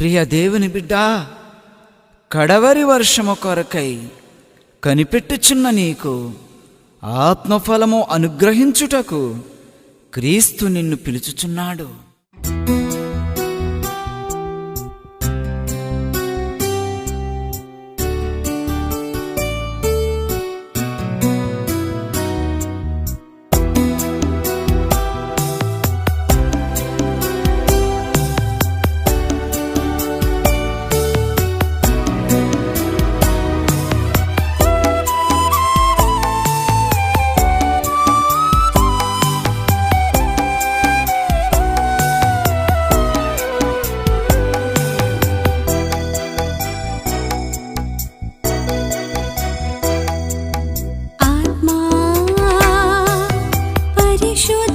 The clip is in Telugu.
ప్రియ దేవుని బిడ్డ కడవరి వర్షము కొరకై కనిపెట్టుచున్న నీకు ఆత్మఫలము అనుగ్రహించుటకు క్రీస్తు నిన్ను పిలుచుచున్నాడు. should